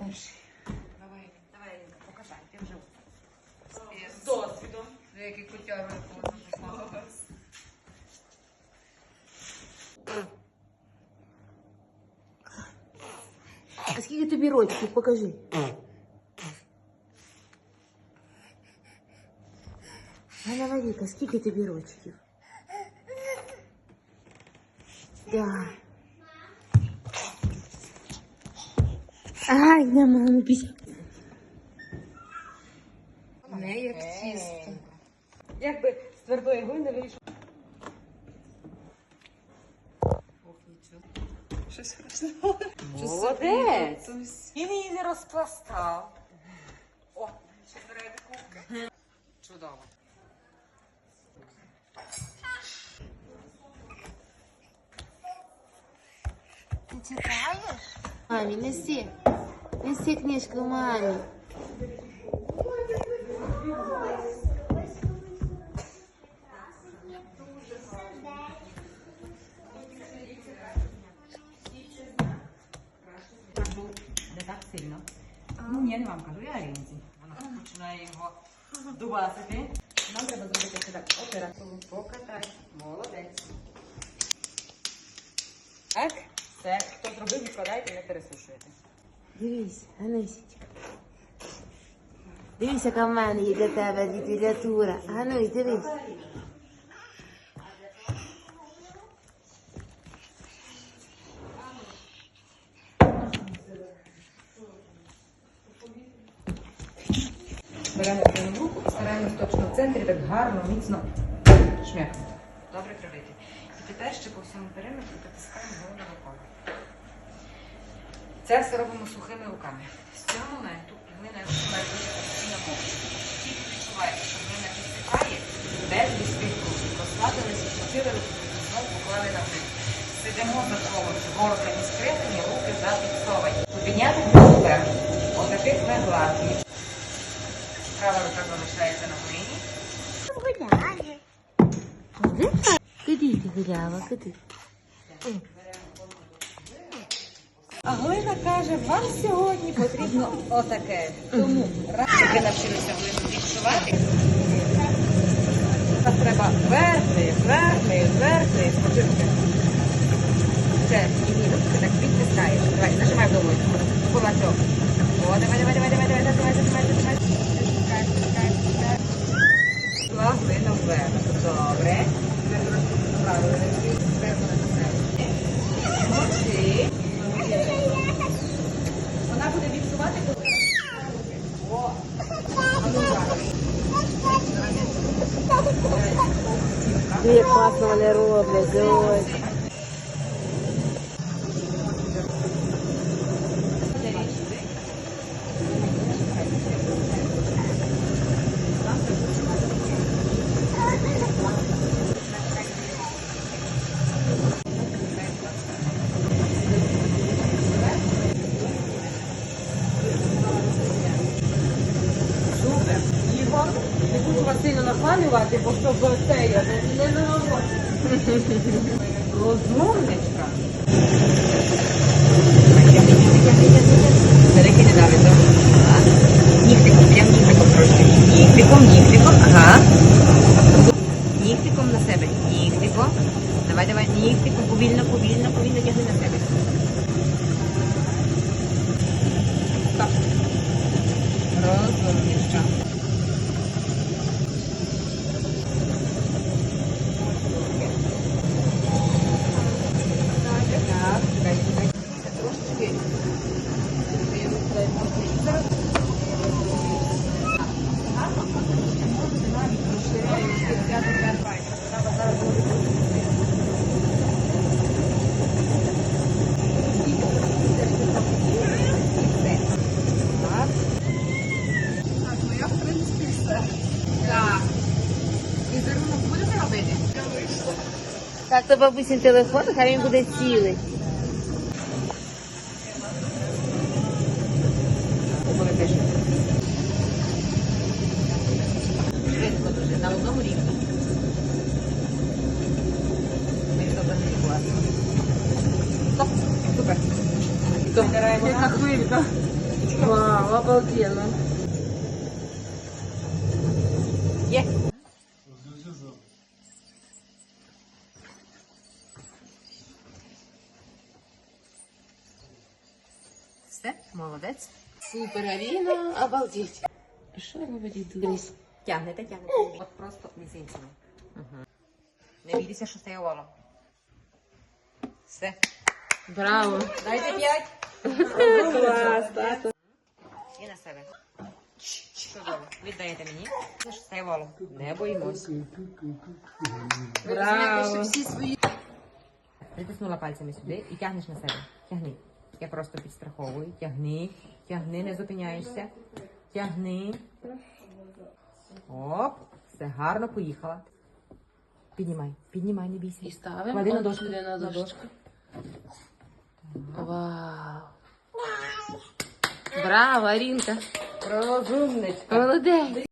перший. Давай, давай, Алінка, покажай, ти вже З досвідом. Який котяра поза А скільки тобі рочків? Покажи. Галя Варіка, скільки тобі рочків? Да. Ай, на маму пісня. Не як тісто. Якби з твердої глини нічого. Щось страшно. Молодець. Він її не розпластав. О, ще бере кубки. Чудово. Ти читаєш? Мамі, неси. Неси книжку мамі. Не так сильно. Ну ні, не вам кажу, я Алінці. Вона починає його дубасити. Так все. Хто зробив, відкладайте, не пересушуєте. Дивись, Ганусечка. Дивись, яка в мене є для тебе література. Ганусь, дивись. Беремо одну руку стараємось точно в центрі так гарно, міцно шмякнути. Добре травити. І тепер ще по всьому периметру притискаємо голову рукою. Це все робимо сухими руками. З цього моменту глина бути постійно мокрою. Тільки відчуваєте, що глина підсихає, без різких рук. Розслабилися, включили руки, знову поклали на плит. Сидимо за столом, горло скритані, руки зафіксовані. Підняти вверх. Отаких ми гладкі. Права рука залишається на глині. Куди ти гуляла? Куди? А глина каже, вам сьогодні потрібно отаке. Тому раз ви навчилися глину відчувати, нас треба верхи, верхи, верхи, спочатку. Це і мінус, ти так підтискаєш. Давай, нажимай вдоволь. Кулачок. О, давай, давай, давай, давай, давай, давай, давай, давай. Глина вверх. Добре. Тепер трошки поправили. Havia quatro mulheres, uma pessoa. Нахвалювати, бо щоб це я не, не наголошую. Розумничка. Нігтиком трошки. Нігтиком, нігтиком, ага. Нігтиком на себе. Нігтиком. Давай, давай, нігтиком, повільно, повільно, повільно тягни на себе. Розумничка. Так, то бабусін телефон, хай він буде цілий. На одному рівні. Вау, обалденно. Все, молодець. Супер, Аліна, обалдеть. Що робить? Тягнете, тягнете. От просто мізинцями. Угу. Не бійтеся, що стає волом. Все. Браво. Дайте п'ять. Клас, тато. І на себе. Чудово. Віддаєте мені. Це ж. Не боїмось. Браво. Притиснула пальцями сюди і тягнеш на себе. Тягни. Я просто підстраховую. Тягни. Тягни, не зупиняєшся. Тягни. Оп. Все гарно поїхала. Піднімай, піднімай, не бійся. І ставимо. Клади на дошку. на дошку. Вау. Браво, Арінка. Розумничка. Молодець.